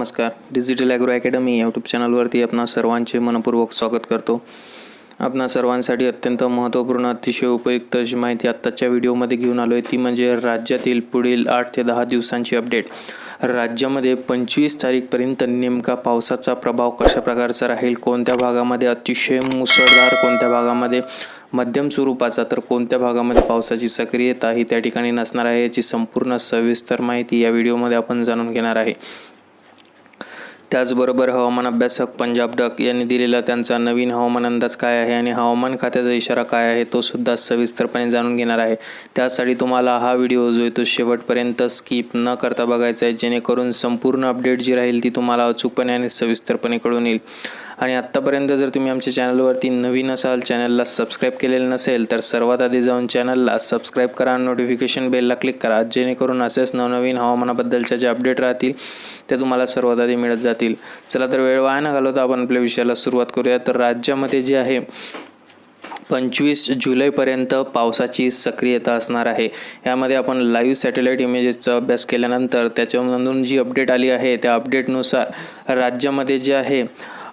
नमस्कार. Digital agro academy YouTube चॅनलवरती आपण सर्वांचे मनपूर्वक स्वागत करतो. आपणा सर्वांसाठी अत्यंत महत्त्वपूर्ण अतिशय उपयुक्त अशी माहिती आत्ताच्या व्हिडिओमध्ये घेऊन आलो आहे ती म्हणजे राज्यातील पुढील आठ ते दहा दिवसांची अपडेट राज्यामध्ये पंचवीस तारीखपर्यंत नेमका पावसाचा प्रभाव कशा प्रकारचा राहील? कोणत्या भागामध्ये अतिशय मुसळधार कोणत्या भागामध्ये मध्यम स्वरूपाचा? तर कोणत्या भागामध्ये पावसाची सक्रियता ही त्या ठिकाणी नसणार आहे याची संपूर्ण सविस्तर माहिती या व्हिडिओमध्ये आपण जाणून घेणार आहे. त्याचबरोबर हवामान अभ्यासक पंजाब डक यांनी दिलेला त्यांचा नवीन हवामान अंदाज काय आहे आणि हवामान खात्याचा इशारा काय आहे तो सुद्धा सविस्तरपणे जाणून घेणार आहे. त्यासाठी तुम्हाला हा व्हिडिओ जो आहे तो शेवटपर्यंत स्किप न करता बघायचा आहे जेणेकरून संपूर्ण अपडेट जी राहील ती तुम्हाला अचूकपणे आणि सविस्तरपणे कळून येईल. आणि आत्तापर्यंत जर तुम्ही आमच्या चॅनलवरती नवीन असाल चॅनलला सबस्क्राईब केलेलं नसेल तर सर्वात आधी जाऊन चॅनलला सबस्क्राईब करा आणि नोटिफिकेशन बेलला क्लिक करा. जेणेकरून असेच नवनवीन हवामानाबद्दलच्या जे अपडेट राहतील ते तुम्हाला सर्वात आधी मिळत जातील. चला तर वेळ वाया न घालवता आपण आपल्या विषयाला सुरुवात करूया. तर राज्यामध्ये जे आहे पंचवीस जुलैपर्यंत पावसाची सक्रियता असणार आहे. यामध्ये आपण लाईव्ह सॅटेलाईट इमेजेसचा अभ्यास केल्यानंतर त्याच्यामधून जी अपडेट आली आहे त्या अपडेटनुसार राज्यामध्ये जे आहे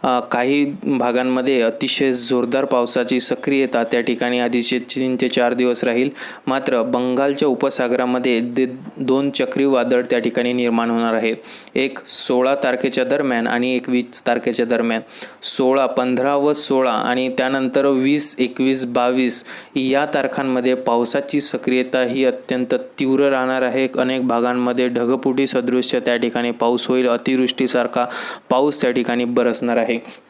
काही भागांमध्ये अतिशय जोरदार पावसाची सक्रियता त्या ठिकाणी आधीचे तीन ते चार दिवस राहील. मात्र बंगालच्या उपसागरामध्ये दे दोन चक्रीवादळ त्या ठिकाणी निर्माण होणार आहे. एक सोळा तारखेच्या दरम्यान आणि एक वीस तारखेच्या दरम्यान. सोळा पंधरा व सोळा आणि त्यानंतर वीस एकवीस बावीस या तारखांमध्ये पावसाची सक्रियता ही अत्यंत तीव्र राहणार आहे. अनेक भागांमध्ये ढगफुटी सदृश्य त्या ठिकाणी पाऊस होईल. अतिवृष्टीसारखा पाऊस त्या ठिकाणी बरसणार आहे. आहे.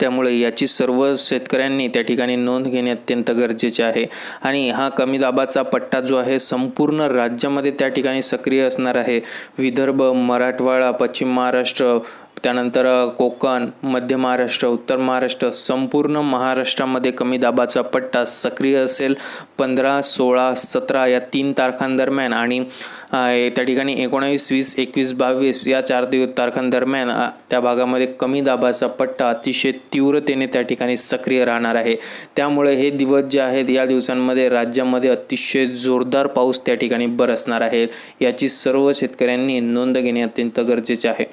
त्यामुळे याची सर्व शेतकऱ्यांनी त्या ठिकाणी नोंद घेणे अत्यंत गरजेचे आहे. आणि हा कमी दाबाचा पट्टा जो आहे संपूर्ण राज्यामध्ये त्या ठिकाणी सक्रिय असणार आहे. विदर्भ मराठवाडा पश्चिम महाराष्ट्र त्यानंतर कोकण मध्य महाराष्ट्र उत्तर महाराष्ट्र संपूर्ण महाराष्ट्रामध्ये कमी दाबाचा पट्टा सक्रिय असेल. पंधरा सोळा सतरा या तीन तारखांदरम्यान आणि त्या ठिकाणी एकोणावीस वीस एकवीस बावीस या चार दिवस तारखांदरम्यान त्या भागामध्ये कमी दाबाचा पट्टा अतिशय तीव्रतेने त्या ठिकाणी सक्रिय राहणार आहे. त्यामुळे हे दिवस जे आहेत या दिवसांमध्ये राज्यामध्ये अतिशय जोरदार पाऊस त्या ठिकाणी बरसणार आहे. याची सर्व शेतकऱ्यांनी नोंद घेणे अत्यंत गरजेचे आहे.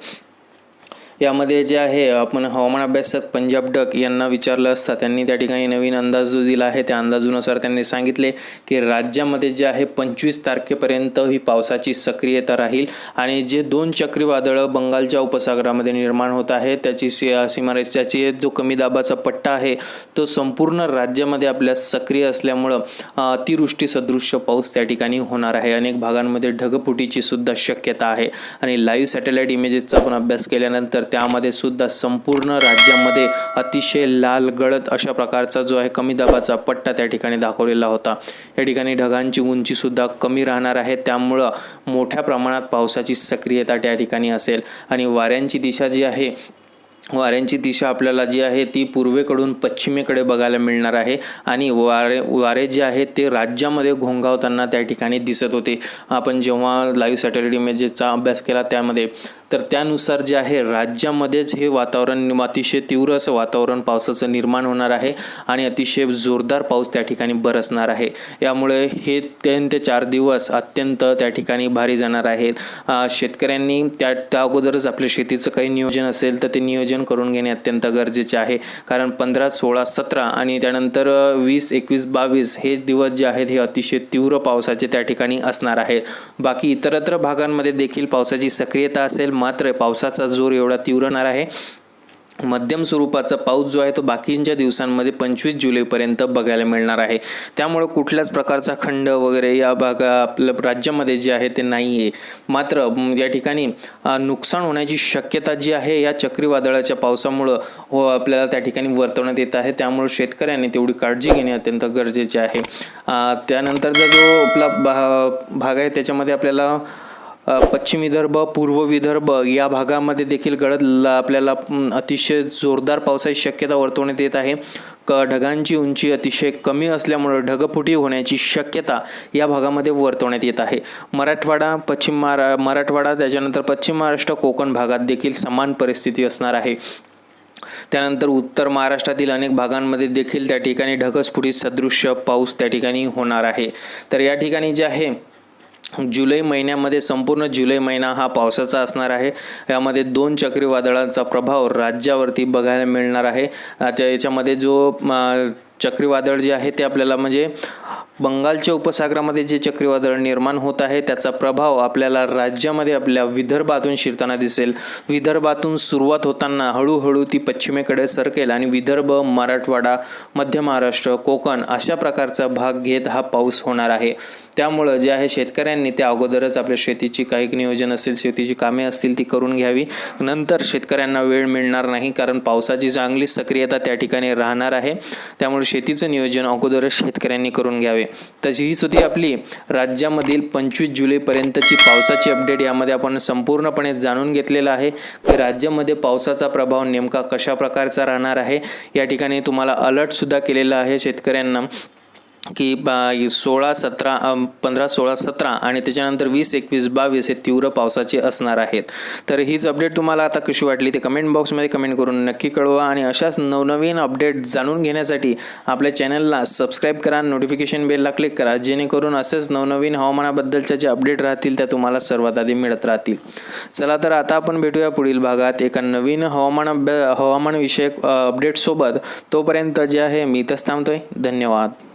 यामध्ये जे आहे आपण हवामान अभ्यासक पंजाब डक यांना विचारलं असता. त्यांनी त्या ठिकाणी नवीन अंदाज जो दिला आहे त्या अंदाजानुसार त्यांनी सांगितले की राज्यामध्ये जे आहे पंचवीस तारखेपर्यंत ही पावसाची सक्रियता राहील आणि जे दोन चक्रीवादळं बंगालच्या उपसागरामध्ये निर्माण होत आहे त्याची सी सीमारेषाची जो कमी दाबाचा पट्टा आहे तो संपूर्ण राज्यामध्ये आपल्या सक्रिय असल्यामुळं अ, अतिवृष्टी सदृश्य पाऊस त्या ठिकाणी होणार आहे. अनेक भागांमध्ये ढगफुटीची सुद्धा शक्यता आहे. आणि लाईव्ह सॅटेलाईट इमेजेसचा आपण अभ्यास केल्यानंतर त्यामध्ये सुद्धा संपूर्ण राज्यामध्ये अतिशय लाल गळत अशा प्रकारचा जो आहे कमी दाबाचा पट्टा त्या ठिकाणी दाखवलेला होता. या ठिकाणी ढगांची उंची सुद्धा कमी राहणार आहे. त्यामुळं मोठ्या प्रमाणात पावसाची सक्रियता त्या ठिकाणी असेल. आणि वाऱ्यांची दिशा जी आहे वाऱ्यांची दिशा आपल्याला जी आहे ती पूर्वेकडून पश्चिमेकडे बघायला मिळणार आहे. आणि वारे वारे जे आहे ते राज्यामध्ये घोंगावताना त्या ठिकाणी दिसत होते. आपण जेव्हा लाईव्ह सॅटेलाईट इमेजेसचा अभ्यास केला त्यामध्ये तर त्यानुसार जे आहे राज्यामध्येच हे वातावरण अतिशय तीव्र असं वातावरण पावसाचं निर्माण होणार आहे आणि अतिशय जोरदार पाऊस त्या ठिकाणी बरसणार आहे. यामुळे हे तीन ते चार दिवस अत्यंत त्या ठिकाणी भारी जाणार आहेत. शेतकऱ्यांनी त्या त्या अगोदरच आपल्या शेतीचं काही नियोजन असेल तर ते नियोजन करून घेणे अत्यंत गरजेचे आहे. कारण पंधरा सोळा सतरा आणि त्यानंतर वीस एकवीस बावीस हे दिवस जे आहेत हे अतिशय तीव्र पावसाचे त्या ठिकाणी असणार आहे. बाकी इतरत्र भागांमध्ये देखील पावसाची सक्रियता असेल मात्र पावसाचा जोर एवढा तीव्र राहणार आहे. मध्यम स्वरूपाचा पाऊस जो आहे तो बाकींच्या दिवसांमध्ये पंचवीस जुलैपर्यंत बघायला मिळणार आहे. त्यामुळं कुठल्याच प्रकारचा खंड वगैरे या भागा आपल्या राज्यामध्ये जे आहे ते नाही आहे मात्र या ठिकाणी नुकसान होण्याची शक्यता जी आहे या चक्रीवादळाच्या पावसामुळं हो आपल्याला त्या ठिकाणी वर्तवण्यात येत आहे. त्यामुळे शेतकऱ्यांनी तेवढी काळजी घेणे अत्यंत गरजेचे आहे. त्यानंतरचा जो आपला भा भाग आहे त्याच्यामध्ये आपल्याला पश्चिम विदर्भ पूर्व विदर्भ या भागामध्ये देखील गडद ल- आपल्याला अतिशय जोरदार पावसाची शक्यता वर्तवण्यात येत आहे. क ढगांची उंची अतिशय कमी असल्यामुळे ढगफुटी होण्याची शक्यता या भागामध्ये वर्तवण्यात येत आहे. मराठवाडा पश्चिम महारा मराठवाडा त्याच्यानंतर पश्चिम महाराष्ट्र कोकण भागात देखील समान परिस्थिती असणार आहे. त्यानंतर उत्तर महाराष्ट्रातील अनेक भागांमध्ये देखील त्या ठिकाणी ढगस्फुटी सदृश्य पाऊस त्या ठिकाणी होणार आहे. तर या ठिकाणी जे आहे जुलै महिन्यामध्ये संपूर्ण जुलै महिना हा पावसाचा असणार आहे. यामध्ये दोन चक्रीवादळांचा प्रभाव राज्यावरती बघायला मिळणार आहे. आता याच्यामध्ये जो चक्रीवादळ जे आहे ते आपल्याला म्हणजे बंगालच्या उपसागरामध्ये जे चक्रीवादळ निर्माण होत आहे त्याचा प्रभाव आपल्याला राज्यामध्ये आपल्या विदर्भातून शिरताना दिसेल. विदर्भातून सुरुवात होताना हळूहळू ती पश्चिमेकडे सरकेल आणि विदर्भ मराठवाडा मध्य महाराष्ट्र कोकण अशा प्रकारचा भाग घेत हा पाऊस होणार आहे. त्यामुळं जे आहे शेतकऱ्यांनी त्या अगोदरच आपल्या शेतीची काही नियोजन असेल शेतीची कामे असतील ती करून घ्यावी. नंतर शेतकऱ्यांना वेळ मिळणार नाही कारण पावसाची चांगली सक्रियता त्या ठिकाणी राहणार आहे. त्यामुळे शेतीचं नियोजन अगोदरच शेतकऱ्यांनी करून घ्यावे. तशी हीच होती आपली राज्यामधील पंचवीस जुलैपर्यंतची पावसाची अपडेट यामध्ये आपण संपूर्णपणे जाणून घेतलेलं आहे की राज्यामध्ये पावसाचा प्रभाव नेमका कशा प्रकारचा राहणार आहे? या ठिकाणी तुम्हाला अलर्टसुद्धा केलेला आहे शेतकऱ्यांना. की बा सोळा सतरा पंधरा सोळा सतरा आणि त्याच्यानंतर वीस एकवीस बावीस हे तीव्र पावसाचे असणार आहेत. तर हीच अपडेट तुम्हाला आता कशी वाटली ते कमेंट बॉक्समध्ये कमेंट करून नक्की कळवा आणि अशाच नवनवीन अपडेट जाणून घेण्यासाठी आपल्या चॅनलला सबस्क्राईब करा नोटिफिकेशन बेलला क्लिक करा जेणेकरून असेच नवनवीन हवामानाबद्दलच्या जे अपडेट राहतील त्या तुम्हाला सर्वात आधी मिळत राहतील. चला तर आता आपण भेटूया पुढील भागात एका नवीन हवामान हवामानविषयक अपडेटसोबत तोपर्यंत जे आहे मी इथंच थांबतोय. धन्यवाद.